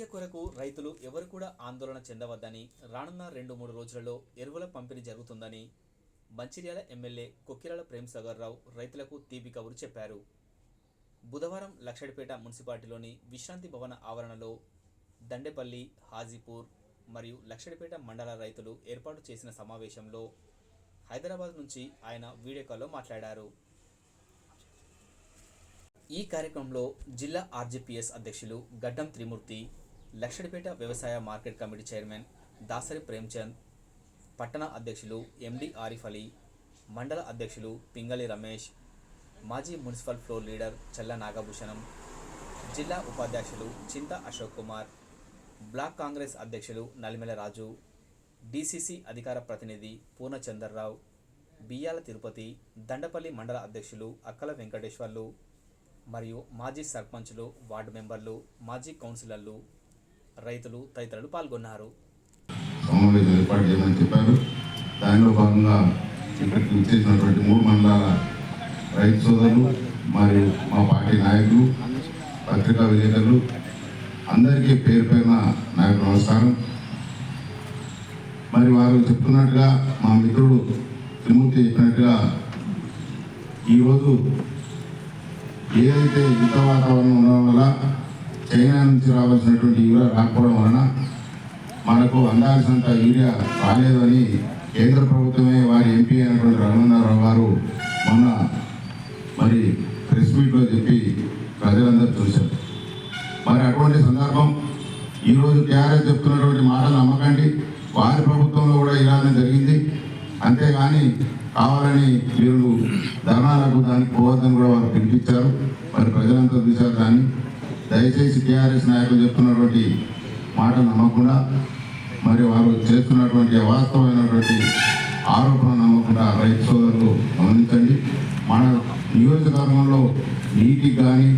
Urea కొరకు రైతులు ఎవరు కూడా ఆందోళన చెందవద్దని రానున్న రెండు మూడు రోజులలో ఎరువుల పంపిణీ జరుగుతుందని మంచిర్యాల ఎమ్మెల్యే కొక్కిరాల ప్రేమ్ సాగర్ రావు రైతులకు తీపి కబురు చెప్పారు. బుధవారం లక్షడిపేట మున్సిపాలిటీలోని విశ్రాంతి భవన ఆవరణలో దండేపల్లి హాజీపూర్ మరియు లక్షడిపేట మండల రైతులు ఏర్పాటు చేసిన సమావేశంలో హైదరాబాద్ నుంచి ఆయన వీడియో కాల్లో మాట్లాడారు. ఈ కార్యక్రమంలో జిల్లా ఆర్జీపీఎస్ అధ్యక్షులు గడ్డం త్రిమూర్తి లక్షడిపేట వ్యవసాయ market committee chairman Dasari Premchand పట్టణ అధ్యక్షులు ఎండి ఆరిఫ్ అలీ మండల అధ్యక్షులు పింగళి రమేష్ మాజీ మున్సిపల్ ఫ్లోర్ లీడర్ చల్ల నాగభూషణం జిల్లా ఉపాధ్యక్షులు చింత అశోక్ కుమార్ బ్లాక్ కాంగ్రెస్ అధ్యక్షులు నలిమెల రాజు డీసీసీ అధికార ప్రతినిధి పూర్ణచందర్రావు బియ్యాల తిరుపతి దండపల్లి మండల అధ్యక్షులు అక్కల వెంకటేశ్వర్లు మరియు మాజీ సర్పంచ్లు వార్డు మెంబర్లు మాజీ కౌన్సిలర్లు రైతులు తదితరులు పాల్గొన్నారు. సమావేశం ఏర్పాటు చేయమని చెప్పారు. దానిలో భాగంగా ఇక్కడికి వచ్చేసినటువంటి మూడు మండలాల రైతు సోదరులు మరియు మా పార్టీ నాయకులు పత్రికా విలేకరులు అందరికీ పేరు పైన నాకు నమస్కారం. మరి వారు చెప్తున్నట్టుగా మా మిత్రుడు త్రిమూర్తి చెప్పినట్టుగా ఈరోజు ఏదైతే యుద్ధ వాతావరణం ఉండడం వల్ల చైనా నుంచి రావాల్సినటువంటి యూరియా రాకపోవడం వలన మనకు అందాల్సినంత యూరియా రాలేదు అని కేంద్ర ప్రభుత్వమే వారి ఎంపీ అయినటువంటి రఘునందరావు గారు మొన్న మరి ప్రెస్ మీట్లో చెప్పి ప్రజలందరూ చూశారు. మరి అటువంటి సందర్భం ఈరోజు టీఆర్ఎస్ చెప్తున్నటువంటి మాటలు నమ్మకండి. వారి ప్రభుత్వంలో కూడా ఇలానే జరిగింది. అంతేగాని కావాలని వీళ్ళు ధర్నాలకు దానికి పోవద్దని కూడా వారు పిలిపించారు. మరి ప్రజలంతా చూశారు దాన్ని. దయచేసి టీఆర్ఎస్ నాయకులు చెప్తున్నటువంటి మాట నమ్మకుండా మరి వారు చేస్తున్నటువంటి వాస్తవమైనటువంటి ఆరోపణ నమ్మకుండా రైతు సోదరులు గమనించండి. మన నియోజకవర్గంలో నీటికి కానీ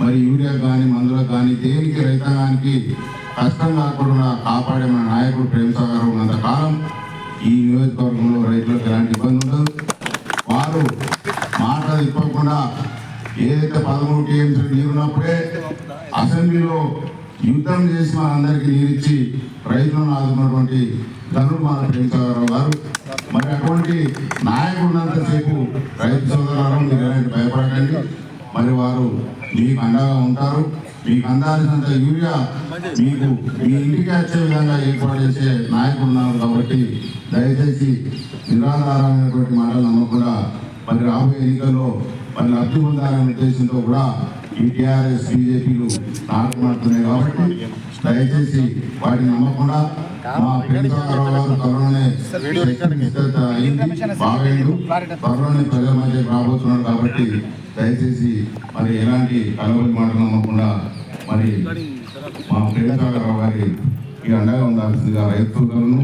మరి యూరియా కానీ మందులకు కానీ దేనికి రైతాంగానికి కష్టం కాకుండా కాపాడే మన నాయకుడు ప్రేమ సాగర్ ఉన్నంత కాలం ఈ నియోజకవర్గంలో రైతులకు ఎలాంటి ఇబ్బంది ఉండదు. వారు మాట తిప్పకుండా ఏదైతే పదమూడు టీఎంసీ నీరున్నప్పుడే అసెంబ్లీలో యుద్ధం చేసి మనందరికీ నీరిచ్చి రైతులను ఆదుకున్నటువంటి ధనుడు మన ప్రేమసాగరరావు గారు. మరి అటువంటి నాయకుడు ఉన్నంతసేపు రైతు సోదరులు మీరు ఎలాంటి భయపడకండి. మరి వారు మీకు అండగా ఉంటారు. మీకు అందాల్సినంత యూరియా మీకు మీ ఇంటికి వచ్చే విధంగా ఏర్పాటు చేసే నాయకుడు ఉన్నారు కాబట్టి దయచేసి నిరాధారమైనటువంటి మాటలు నమ్మకుండా మరి రాబోయే ఎన్నికల్లో మరి లబ్ధి పొందాలనే ఉద్దేశంతో కూడా ఈ టీఆర్ఎస్ బీజేపీలు నాటుకుంటున్నాయి కాబట్టి దయచేసి వాటిని నమ్మకుండా మా ప్రేమసాగరరావు గారు త్వరలోనే అయింది. బాగలేదు త్వరలోనే ప్రజల మధ్య రాబోతున్నాడు కాబట్టి దయచేసి మరి ఎలాంటి కలవరి మాటలు నమ్మకుండా మరి మా ప్రేమసాగరరావు గారి ఈ అండగా ఉండాల్సిందిగా రైతులను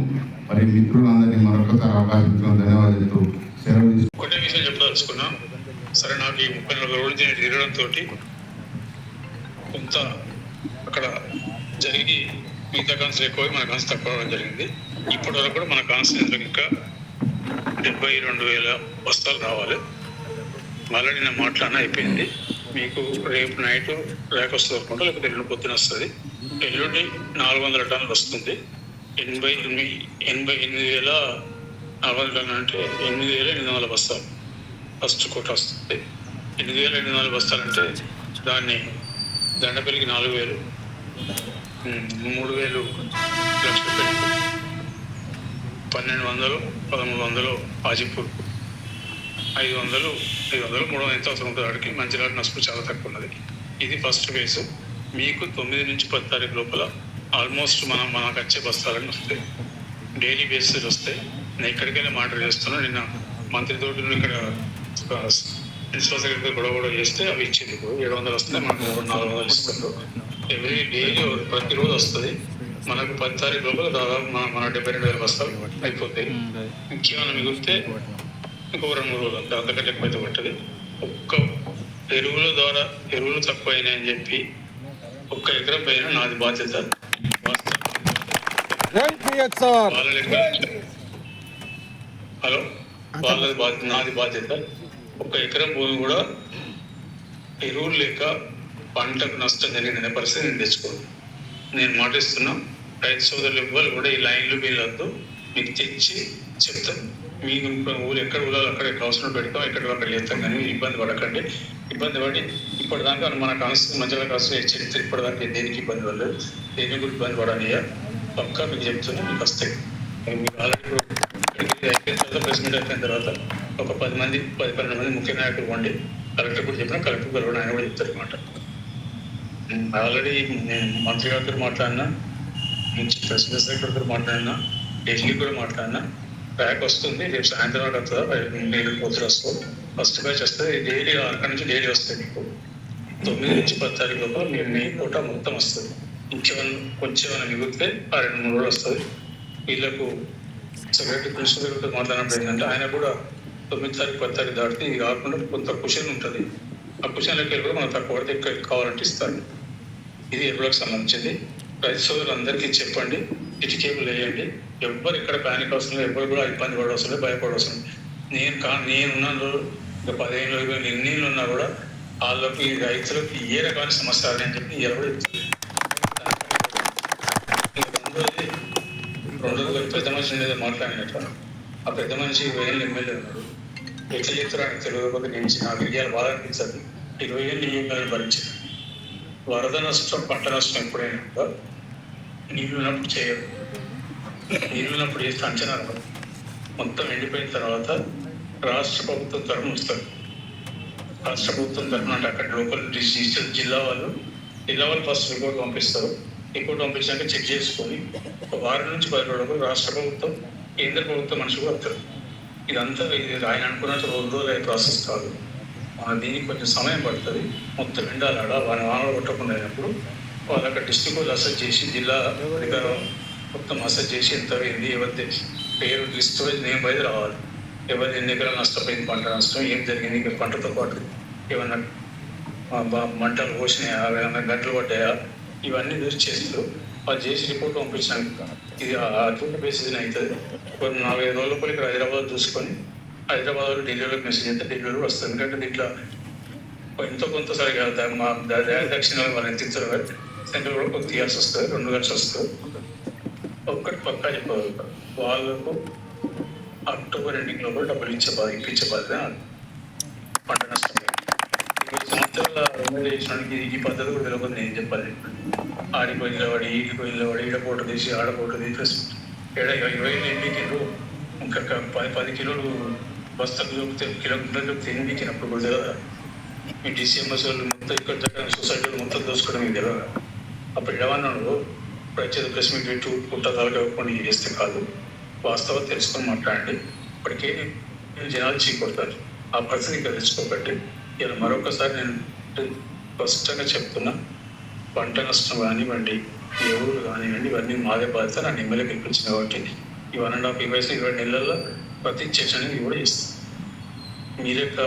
మరి మిత్రులందరినీ మరొకసారి అవకాశం ఇచ్చిన ధన్యవాదాలు సెలవు తీసుకుంటున్నాను. సరే నాకు ఈ ముప్పై నలభై రోజులు దీన్ని తిరగడంతో కొంత అక్కడ జరిగి మిగతా కాన్సులు ఎక్కువ మన కాన్స్ తక్కువ అవడం జరిగింది. ఇప్పటి వరకు కూడా మన కాన్సులు ఇంకా డెబ్బై రెండు వేల బస్తాలు రావాలి. మళ్ళీ నేను మాట్లాడిన అయిపోయింది. మీకు రేపు నైట్ రేక్ వస్తుంది అనుకుంటా లేకపోతే ఎల్లుండి పొద్దున వస్తుంది. ఎల్లుండి నాలుగు వందల టన్నులు వస్తుంది. ఎనభై ఎనిమిది ఎనభై ఎనిమిది వేల నాలుగు వందల టన్నులు అంటే ఎనిమిది వేల ఎనిమిది వందల బస్తాలు. ఫస్ట్ కోట వస్తుంది. ఎనిమిది వేల ఎనిమిది నాలుగు బస్తాలు దాన్ని దాన్ని దండపల్లికి నాలుగు వేలు మూడు వేలు పన్నెండు వందలు పదమూడు వందలు హాజీపూర్ ఐదు వందలు ఐదు వందలు మూడు వందలు ఎంత అవసరం ఉంటుంది వాడికి మంచిర్యాల నసుపు చాలా తక్కువ ఉన్నది. ఇది ఫస్ట్ కేసు. మీకు తొమ్మిది నుంచి పది తారీఖు లోపల ఆల్మోస్ట్ మనం మనకు వచ్చే బస్తాలన్నీ వస్తాయి. డైలీ బేసిస్ వస్తాయి. నేను ఎక్కడికైనా మాటర్ చేస్తున్నాను నిన్న మంత్రి తోటి ఇక్కడ ప్రిన్సిపల్ సెక్రటరీ గొడవ గొడవ చేస్తే అవి ఇచ్చింది ఇప్పుడు. ఏడు వందలు వస్తాయి మనకు మూడు నాలుగు వందలు ఇస్తారు. ఎవ్రీ డైలీ ప్రతిరోజు వస్తుంది. మనకు పది తారీఖు లోపల దాదాపు మన మన డెబ్బై రెండు వేల బస్తాలు అయిపోతాయి ఇంకేమైనా మిగిలితే ఇంకో రెండు మూడు రోజులు అంతే. అంతకంటే ఎక్కువ అయితే పట్టదు. ఒక్క ఎరువుల ద్వారా ఎరువులు తక్కువైనాయని చెప్పి ఒక్క ఎకరం పైన నాది బాధ్యత. హలో? వాళ్ళది బాధ్యత నాది బాధ్యత. ఒక ఎకరం భూమి కూడా ఎరువులు లేక పంటకు నష్టం జరిగిన పరిస్థితి నేను తెచ్చుకోను. నేను మాటిస్తున్నా రైతు సోదరులు ఇవ్వాలి కూడా ఈ లైన్లు వీళ్ళొద్దు. మీకు తెచ్చి చెప్తాం. మీకు ఊరు ఎక్కడ ఊళ్ళో అక్కడ అవసరం పెడతాం ఎక్కడ అక్కడ చేస్తాం కానీ ఇబ్బంది పడకండి. ఇబ్బంది పడి ఇప్పటిదాకా మన కాన్స్టిట్యూషన్ మంచిగా కాన్స్టిట్యూషన్ చరిత్ర ఇప్పటిదాకా దేనికి ఇబ్బంది పడలేదు. దేనికి కూడా ఇబ్బంది పడాలియా పక్కా మీకు చెప్తున్నా మీకు వస్తాయి. మీకు ఆల్రెడీ అయిపోయిన తర్వాత ప్రెస్ మీట్ అయిపోయిన తర్వాత ఒక పది మంది పది పన్నెండు మంది ముఖ్య నాయకులు వండి కలెక్టర్ కూడా చెప్పిన కలెక్టర్ గారు ఆయన కూడా చెప్తారు అనమాట ఆల్రెడీ నేను మంత్రి గారితో మాట్లాడినా ప్రెసిడెంట్ సెక్రటరీ గారు మాట్లాడినా ఢిల్లీ కూడా మాట్లాడినా బ్యాక్ వస్తుంది. రేపు సాయంత్రం వరకు వస్తుందా? నేను పోతులు వస్తుంది ఫస్ట్ బ్యాచ్ వస్తుంది. డైలీ అక్కడి నుంచి డైలీ వస్తుంది మీకు తొమ్మిది నుంచి పది తారీఖు లోపల మీరు మీ పూట మొత్తం వస్తుంది. ఇంకేమైనా కొంచెం ఏమైనా మిగిలితే ఆ రెండు మూడు రోజులు వస్తుంది. వీళ్ళకు సెక్రటరీ ప్రిన్సిపల్ గారితో మాట్లాడినప్పుడు ఏంటంటే ఆయన కూడా తొమ్మిది తారీఖు పది తారీఖు దాటితే ఇది కాకుండా కొంత క్వశ్చన్ ఉంటుంది ఆ క్వశ్చన్లోకి వెళ్ళి కూడా మనం తక్కువ పడితే ఎక్కువ కావాలంటే ఇస్తాను ఇది ఎరువులకు సంబంధించింది రైతు సోదరులందరికీ చెప్పండి ఇటుకేబుల్ వేయండి ఎవ్వరు ఇక్కడ ప్యానిక్ అవసరం ఎవరు కూడా ఇబ్బంది పడవసరం లేదు భయపడవసరం నేను కా నేనున్నాను ఇంకా పదిహేను ఇరవై ఎన్ని ఉన్నా కూడా వాళ్ళకి రైతులకు ఏ రకమైన సమస్య అని చెప్పి ఎవరు రెండు రోజులు పెద్ద మనిషి మీద మాట్లాడినట్టు ఆ పెద్ద మనిషి ఇరవై ఏళ్ళు ఎమ్మెల్యే ఉన్నాడు. ఎట్లా చెప్తారు ఆయన తెలియకపోతే నేను నాకు ఇయ్యాలి బాగా అనిపించదు ఇరవై ఏళ్ళు ఈ ఎమ్మెల్యే భరించాను. వరద నష్టం పంట నష్టం ఎప్పుడైనా కూడా నీళ్ళు ఉన్నప్పుడు చేయరు నీళ్ళు ఉన్నప్పుడు చేస్తే అంచనా రాదు. మొత్తం ఎండిపోయిన తర్వాత రాష్ట్ర ప్రభుత్వం తరఫున వస్తారు. రాష్ట్ర ప్రభుత్వం తరఫున అంటే అక్కడ లోకల్ డిజిటల్ జిల్లా వాళ్ళు జిల్లా వాళ్ళు ఫస్ట్ రిపోర్ట్ పంపిస్తారు. రిపోర్ట్ పంపించాక చెక్ చేసుకొని ఒక వారం నుంచి పది రోజులకు రాష్ట్ర ప్రభుత్వం కేంద్ర ప్రభుత్వం కూడా వస్తారు ఇదంతా ఇది ఆయన అనుకున్నట్టు రెండు రోజులు అయ్యే ప్రాసెస్ కాదు. మన దీనికి కొంచెం సమయం పడుతుంది. మొత్తం ఎండాలాడ వాని వానలు కొట్టకుండా అయినప్పుడు వాళ్ళు అక్కడ డిస్టిక్ వాళ్ళు అసెస్ చేసి జిల్లా అధికారం మొత్తం అసెస్ చేసి ఎంత అయింది ఎవరి పేరు లిస్ట్ వైజ్ నేమ్ వైజ్ రావాలి. ఎవరి ఎన్ని ఎకరాలు నష్టపోయింది పంట నష్టం ఏం జరిగింది ఇంకా పంటతో పాటు ఏమన్నా మంటలు పోసినాయా ఏమైనా గంటలు పడ్డాయా ఇవన్నీ చూసి వాళ్ళు చేసి రిపోర్ట్ పంపించాను ఇది అటువంటి బేసిస్ అవుతుంది కొన్ని నాలుగైదు రోజుల లోపల ఇక్కడ హైదరాబాద్ చూసుకొని హైదరాబాద్ ఢిల్లీలోకి మెసేజ్ అయితే ఢిల్లీలో వస్తుంది ఎందుకంటే దీంట్లో ఎంతో కొంత సరిగా మా దక్షిణ వాళ్ళు ఎంత ఇస్తారు కదా సెంట్రల్ కూడా కొంత తీయాల్సి వస్తుంది రెండు కలిసి వస్తుంది. ఒక్కటి పక్కా చెప్పగలుగుతాం వాళ్ళకు అక్టోబర్ ఎండింగ్ కూడా డబ్బులు ఇచ్చే బాధ ఇప్పించే బాధ్యత పంట నష్టం. సంవత్సరాల ఈ పద్ధతి కూడా తెలియకుండా నేను చెప్పాలి. ఆడిపోయి నిలబడి ఈడిపోయి నిలబడి ఈడ తీసి ఆడ పోటు తీసి ఏడ ఇరవై ఎన్నికిలు ఇంకా పది పది కిలోలు బస్తకు చూపితే కిలో కిలో ఎనిమిది ఎన్నికినప్పుడు కూడా తెలియదా ఈ డిసిఎంఎస్ వాళ్ళు మొత్తం ఇక్కడ దగ్గర సొసైటీలు మొత్తం దోసుకోవడం ఇది తెలియదా అప్పుడు ఏమన్నాడు ప్రత్యేక ప్రెస్ మీట్ పెట్టు పుట్ట తలకకుండా చేస్తే కాదు. వాస్తవం తెలుసుకొని మాట్లాడండి. ఇప్పటికే జనాలు చీకొడతారు. ఆ పరిస్థితి ఇక్కడ తెచ్చుకోబట్టి ఇలా మరొకసారి నేను స్పష్టంగా చెప్తున్నా. పంట నష్టం కానివ్వండి ఎవరు కానివ్వండి ఇవన్నీ మాదే బాధ్యత నన్ను ఎమ్మెల్యే పిలిపించిన కాబట్టి ఈ వన్ అండ్ హాఫ్ ఇయర్స్ ఇరవై నెలల్లో ప్రతి చర్చ అనేది కూడా ఇస్తాను మీరు యొక్క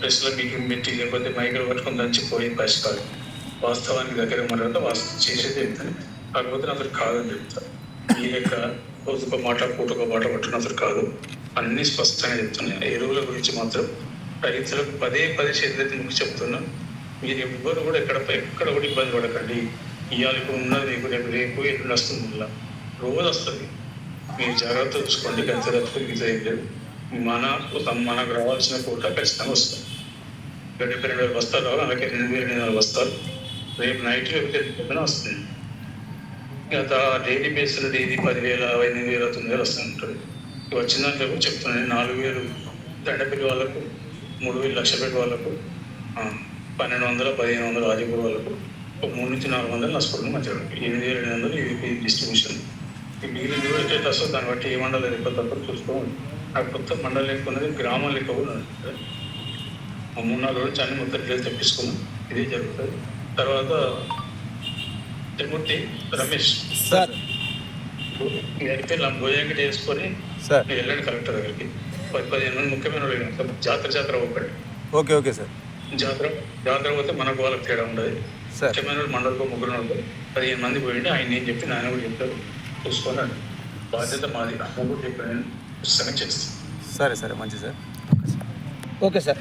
ప్రెస్లో మీటింగ్ పెట్టి లేకపోతే మైకులు పట్టుకొని దంచిపోయే కాదు. వాస్తవానికి దగ్గర మరొక వాస్తవం చేసేది చెప్తాను కాకపోతే నా అసలు కాదని చెప్తాను మీ యొక్క రోజుకో మాట పూటకో మాట పట్టుకుని అసలు కాదు. అన్నీ స్పష్టంగా చెప్తున్నాయి. ఎరువుల గురించి మాత్రం రైతులకు పదే పదే చేతి మీకు చెప్తున్నా. మీరు ఎవ్వరు కూడా ఎక్కడ ఎక్కడ కూడా ఇబ్బంది పడకండి. ఇవాళ ఇప్పుడు ఉన్నది రేపు రేపు ఎల్లుండి వస్తుంది రోజు వస్తుంది. మీరు జాగ్రత్త చూసుకోండి గంత లేదు. మన మనకు రావాల్సిన పూట ఖచ్చితంగా వస్తుంది రెండు వేల బస్తాలు రావాలి అలాగే రెండు వేల ఎనిమిది వందల బస్తాలు రేపు నైట్ రేపు వస్తుంది. గత డైలీ బేస్లో డైలీ పదివేల ఎనిమిది వేల తొమ్మిది వేలు వస్తూ ఉంటుంది. వచ్చిన దాంట్లో కూడా చెప్తున్నాను నాలుగు వేలు దండపల్లి వాళ్ళకు మూడు వేలు లక్షపేట వాళ్ళకు పన్నెండు వందల పదిహేను వందల వాళ్ళకు ఒక మూడు నుంచి నాలుగు వందలు నష్టపోతుంది మధ్య ఎనిమిది వేల ఎనిమిది వందలు ఇది డిస్ట్రిబ్యూషన్. ఈ మిగిలిన కూడా ఎట్లా వస్తుంది దాన్ని బట్టి ఏ మండలం ఎక్కువ తక్కువ చూసుకోవాలి ఆ కొత్త మండలం ఎక్కువ ఉన్నది గ్రామం లెక్క కూడా ఉంది ఆ మూడు నాలుగు రోజులు అన్ని మొత్తం డీటెయిల్స్ తెప్పించుకున్నాం. ఇదే జరుగుతుంది. తర్వాత తిరుమూర్తి రమేష్. సార్. అయితే భోజనం చేసుకొని వెళ్ళండి కలెక్టర్ దగ్గరికి. పది పదిహేను మంది ముఖ్యమైన వాళ్ళు. జాతర జాతర ఒకటి. Okay okay sir. జాతర జాతర పోతే మనకు వాళ్ళకి తేడా ఉండదు. సార్. ముఖ్యమైన మండలికి ముగ్గురు ఉంటారు పదిహేను మంది పోయింది ఆయన ఏం చెప్పి నాయన కూడా చెప్తారు చూసుకోండి బాధ్యత మాది. అమ్మ కూడా చెప్పాను నేను పుస్తకం చేస్తాను. సరే సరే. మంచిది సార్. Okay sir.